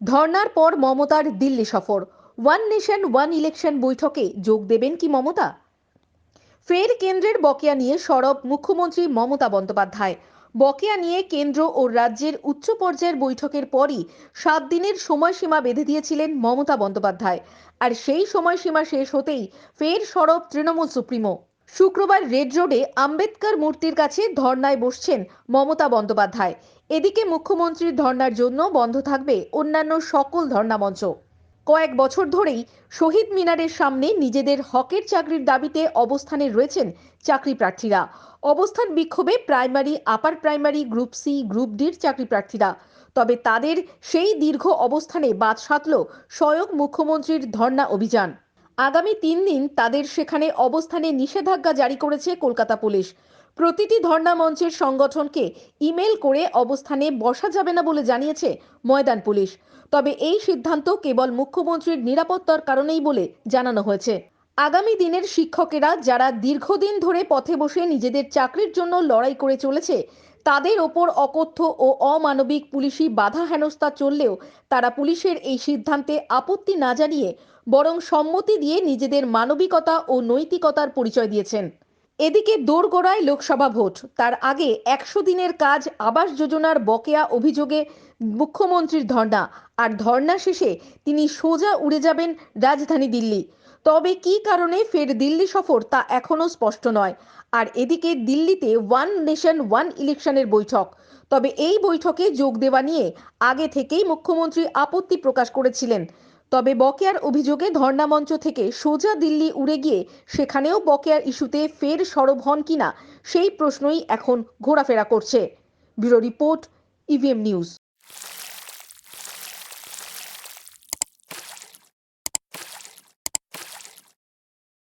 ধর্নার পর মমতার দিল্লি সফর। ওয়ান নেশন ওয়ান ইলেকশন বৈঠকে যোগ দেবেন কি মমতা? ফের কেন্দ্রের বকেয়া নিয়ে সরব মুখ্যমন্ত্রী মমতা বন্দ্যোপাধ্যায়। বকেয়া নিয়ে কেন্দ্র ও রাজ্যের উচ্চ পর্যায়ের বৈঠকের পরই সাত দিনের সময়সীমা বেঁধে দিয়েছিলেন মমতা বন্দ্যোপাধ্যায়। আর সেই সময়সীমা শেষ হতেই ফের সরব তৃণমূল সুপ্রিমো। শুক্রবার রেড রোডে আম্বেদকর মূর্তির কাছে ধর্নায় বসছেন মমতা বন্দ্যোপাধ্যায়। এদিকে মুখ্যমন্ত্রীর ধর্নার জন্য বন্ধ থাকবে অন্যান্য সকল ধর্না মঞ্চ। কয়েক বছর ধরেই শহীদ মিনারের সামনে নিজেদের হকের চাকরির দাবিতে অবস্থানে রয়েছেন চাকরি প্রার্থীরা। অবস্থান বিক্ষোভে primary, upper primary, group C, group ডির চাকরি প্রার্থীরা। তবে তাদের সেই দীর্ঘ অবস্থানে বাদ সাধল স্বয়ং মুখ্যমন্ত্রীর ধর্না অভিযান। আগামী তিন দিন তাদের সেখানে অবস্থানে নিষেধাজ্ঞা জারি করেছে কলকাতা পুলিশ। প্রতিটি ধর্ণা মঞ্চের সংগঠনকে ইমেল করে অবস্থানে বসা যাবে না বলে জানিয়েছে ময়দান পুলিশ। তবে এই সিদ্ধান্ত কেবল মুখ্যমন্ত্রীর নিরাপত্তার কারণেই বলে জানানো হয়েছে। আগামী দিনের শিক্ষকেরা যারা দীর্ঘদিন ধরে পথে বসে নিজেদের চাকরির জন্য লড়াই করে চলেছে, তাদের ওপর অকথ্য ও অমানবিক পুলিশি বাধা হেনস্থা চললেও তারা পুলিশের এই সিদ্ধান্তে আপত্তি না জানিয়ে বরং সম্মতি দিয়ে নিজেদের মানবিকতা ও নৈতিকতার পরিচয় দিয়েছেন। এদিকে দোরগোড়ায় লোকসভা ভোট, তার আগে একশো দিনের কাজ আবাস যোজনার বকেয়া অভিযোগে মুখ্যমন্ত্রীর ধর্ণা, আর ধর্ণা শেষে তিনি সোজা উড়ে যাবেন রাজধানী দিল্লি। তবে কী কারণে ফের দিল্লি সফর তা এখনও স্পষ্ট নয়। আর এদিকে দিল্লিতে ওয়ান নেশন, ওয়ান ইলেকশনের বৈঠক। তবে এই বৈঠকে যোগ দেওয়া নিয়ে আগে থেকেই মুখ্যমন্ত্রী আপত্তি প্রকাশ করেছিলেন। তবে বকেয়ার অভিযোগে ধর্ণামঞ্চ থেকে সোজা দিল্লি উড়ে গিয়ে সেখানেও বকেয়ার ইস্যুতে ফের সরব হন কিনা সেই প্রশ্নই এখন ঘোরাফেরা করছে। Bureau report, EVM news.